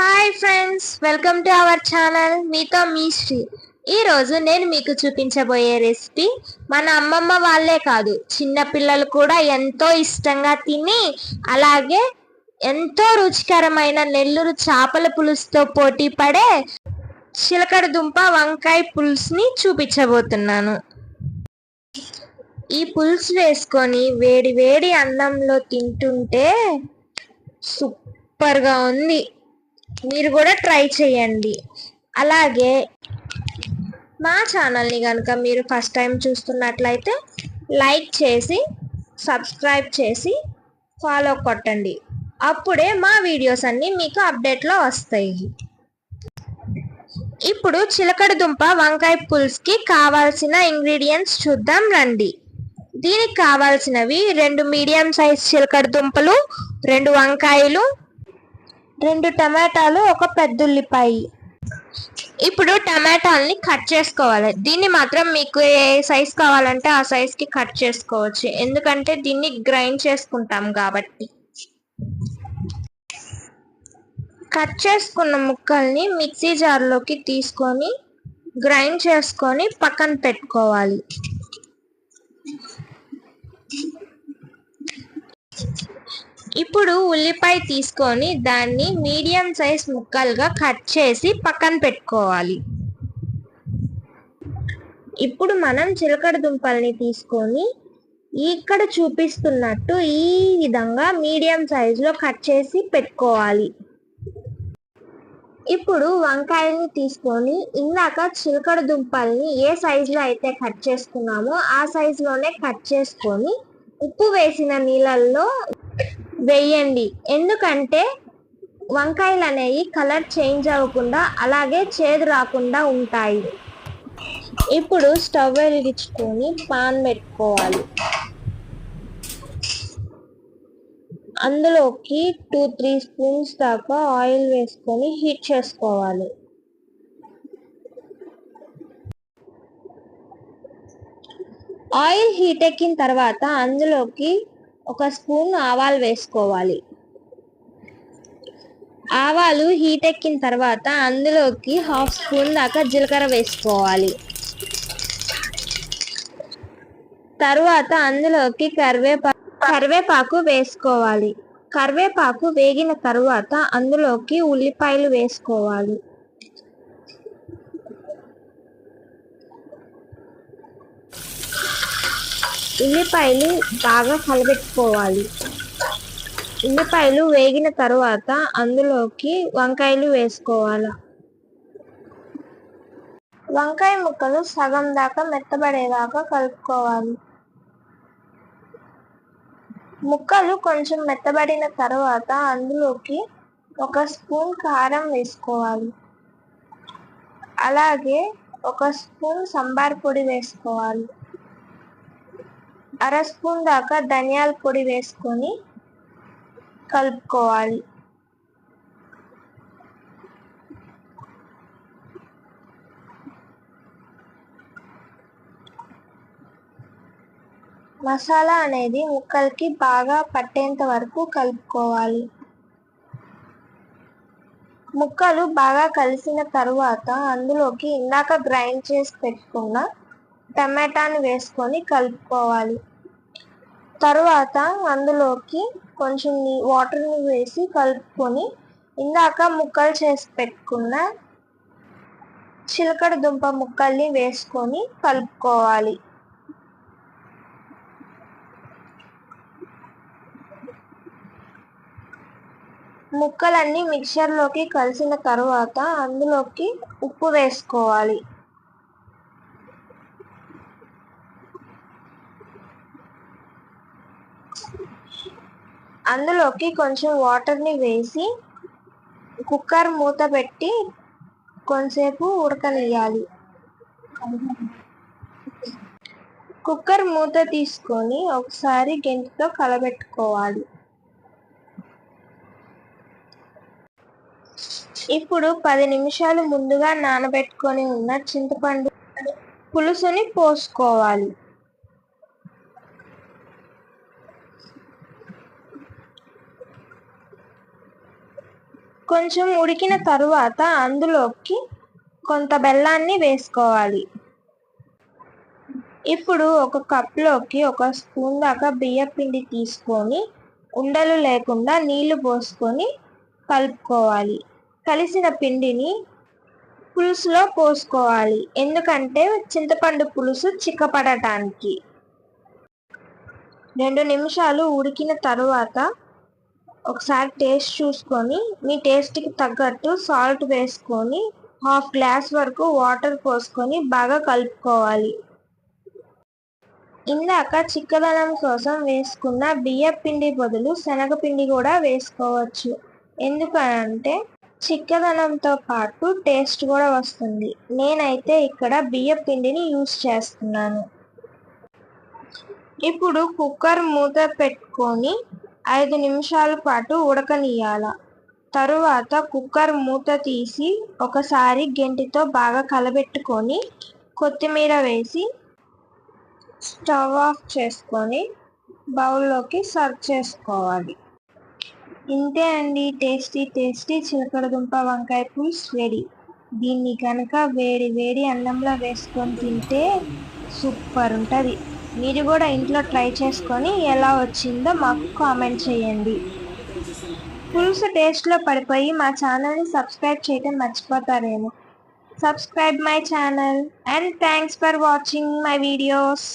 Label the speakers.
Speaker 1: Hi friends welcome to our channel మీతో మీ శ్రీ. ఈరోజు నేను మీకు చూపించబోయే రెసిపీ మన అమ్మమ్మ వాళ్ళే కాదు చిన్న పిల్లలు కూడా ఎంతో ఇష్టంగా తిని అలాగే ఎంతో రుచికరమైన నెల్లూరు చేపల పులుసుతో పోటీ పడే చిలకడ దుంప వంకాయ పులుసుని చూపించబోతున్నాను. ఈ పులుసు వేసుకొని వేడి వేడి అన్నంలో తింటుంటే సూపర్గా ఉంది. మీరు కూడా ట్రై చేయండి. అలాగే మా ఛానల్ని కనుక మీరు ఫస్ట్ టైం చూస్తున్నట్లయితే లైక్ చేసి సబ్స్క్రైబ్ చేసి ఫాలో కొట్టండి. అప్పుడే మా వీడియోస్ అన్నీ మీకు అప్డేట్లో వస్తాయి. ఇప్పుడు చిలకడ దుంప వంకాయ పులుసుకి కావాల్సిన ఇంగ్రీడియంట్స్ చూద్దాం రండి. దీనికి కావాల్సినవి రెండు మీడియం సైజ్ చిలకడ దుంపలు రెండు వంకాయలు రెండు టమాటాలు ఒక పెద్ద ఉల్లిపాయ. ఇప్పుడు టమాటాలని కట్ చేసుకోవాలి. దీన్ని మాత్రం మీకు ఏ సైజ్ కావాలంటే ఆ సైజ్కి కట్ చేసుకోవచ్చు. ఎందుకంటే దీన్ని గ్రైండ్ చేసుకుంటాం కాబట్టి. కట్ చేసుకున్న ముక్కల్ని మిక్సీ జార్లోకి తీసుకొని గ్రైండ్ చేసుకొని పక్కన పెట్టుకోవాలి. ఇప్పుడు ఉల్లిపాయ తీసుకొని దాన్ని మీడియం సైజ్ ముక్కలుగా కట్ చేసి పక్కన పెట్టుకోవాలి. ఇప్పుడు మనం చిలకడ దుంపల్ని తీసుకొని ఇక్కడ చూపిస్తున్నట్టు ఈ విధంగా మీడియం సైజులో కట్ చేసి పెట్టుకోవాలి. ఇప్పుడు వంకాయల్ని తీసుకొని ఇందాక చిలకడ దుంపల్ని ఏ సైజులో అయితే కట్ చేసుకున్నామో ఆ సైజులోనే కట్ చేసుకొని ఉప్పు వేసిన నీళ్ళల్లో వేయండి. ఎందుకంటే వంకాయలు అనేవి కలర్ చేంజ్ అవ్వకుండా అలాగే చేదు రాకుండా ఉంటాయి. ఇప్పుడు స్టవ్ వెలిగించుకొని పాన్ పెట్టుకోవాలి. అందులోకి టూ త్రీ స్పూన్స్ దాకా ఆయిల్ వేసుకొని హీట్ చేసుకోవాలి. ఆయిల్ హీట్ ఎక్కిన తర్వాత అందులోకి ఒక స్పూన్ ఆవాలు వేసుకోవాలి. ఆవాలు హీట్ ఎక్కిన తర్వాత అందులోకి హాఫ్ స్పూన్ దాకా జీలకర్ర వేసుకోవాలి. తర్వాత అందులోకి కరివేపా కరివేపాకు వేసుకోవాలి. కరివేపాకు వేగిన తర్వాత అందులోకి ఉల్లిపాయలు వేసుకోవాలి. ఉల్లిపాయలు బాగా కలబెట్టుకోవాలి. ఉల్లిపాయలు వేగిన తర్వాత అందులోకి వంకాయలు వేసుకోవాలి. వంకాయ ముక్కలు సగం దాకా మెత్తబడేదాకా కలుపుకోవాలి. ముక్కలు కొంచెం మెత్తబడిన తర్వాత అందులోకి ఒక స్పూన్ కారం వేసుకోవాలి. అలాగే ఒక స్పూన్ సంబార్ పొడి వేసుకోవాలి. అర స్పూన్ దాకా ధనియాల పొడి వేసుకొని కలుపుకోవాలి. మసాలా అనేది ముక్కలకి బాగా పట్టేంత వరకు కలుపుకోవాలి. ముక్కలు బాగా కలిసిన తరువాత అందులోకి ఇందాక గ్రైండ్ చేసి పెట్టుకున్న టమాటాని వేసుకొని కలుపుకోవాలి. తర్వాత అందులోకి కొంచెం వాటర్ని వేసి కలుపుకొని ఇందాక ముక్కలు చేసి పెట్టుకున్న చిలకడ దుంప ముక్కల్ని వేసుకొని కలుపుకోవాలి. ముక్కలన్నీ మిక్చర్లోకి కలిసిన తర్వాత అందులోకి ఉప్పు వేసుకోవాలి. అందులోకి కొంచెం వాటర్ని వేసి కుక్కర్ మూత పెట్టి కొంతసేపు ఉడకనియాలి కుక్కర్ మూత తీసుకొని ఒకసారి గెంటితో కలబెట్టుకోవాలి. ఇప్పుడు పది నిమిషాలు ముందుగా నానబెట్టుకొని ఉన్న చింతపండు పులుసుని పోసుకోవాలి. కొంచెం ఉడికిన తరువాత అందులోకి కొంత బెల్లాన్ని వేసుకోవాలి. ఇప్పుడు ఒక కప్లోకి ఒక స్పూన్ దాకా బియ్య పిండి తీసుకొని ఉండలు లేకుండా నీళ్ళు పోసుకొని కలుపుకోవాలి. కలిసిన పిండిని పులుసులో పోసుకోవాలి. ఎందుకంటే చింతపండు పులుసు చిక్కపడటానికి. రెండు నిమిషాలు ఉడికిన తరువాత ఒకసారి టేస్ట్ చూసుకొని మీ టేస్ట్కి తగ్గట్టు సాల్ట్ వేసుకొని హాఫ్ గ్లాస్ వరకు వాటర్ పోసుకొని బాగా కలుపుకోవాలి. ఇందాక చిక్కదనం కోసం వేసుకున్న బియ్య పిండి బదులు శనగపిండి కూడా వేసుకోవచ్చు. ఎందుకంటే చిక్కదనంతో పాటు టేస్ట్ కూడా వస్తుంది. నేనైతే ఇక్కడ బియ్య పిండిని యూస్ చేస్తున్నాను. ఇప్పుడు కుక్కర్ మూత పెట్టుకొని ఐదు నిమిషాల పాటు ఉడకనియాల తరువాత కుక్కర్ మూత తీసి ఒకసారి గెంటితో బాగా కలబెట్టుకొని కొత్తిమీర వేసి స్టవ్ ఆఫ్ చేసుకొని బౌల్లోకి సర్వ్ చేసుకోవాలి. ఇంతే అండి. టేస్టీ టేస్టీ చిలకడదుంప వంకాయ పులుసు రెడీ. దీన్ని కనుక వేడి వేడి అన్నంలో వేసుకొని తింటే సూపర్ ఉంటుంది. మీరు కూడా ఇంట్లో ట్రై చేసుకొని ఎలా వచ్చిందో మాకు కామెంట్ చేయండి. పులుసు టేస్ట్లో పడిపోయి మా ఛానల్ని సబ్స్క్రైబ్ చేయడం మర్చిపోతారేమో. Subscribe my channel and thanks for watching my videos.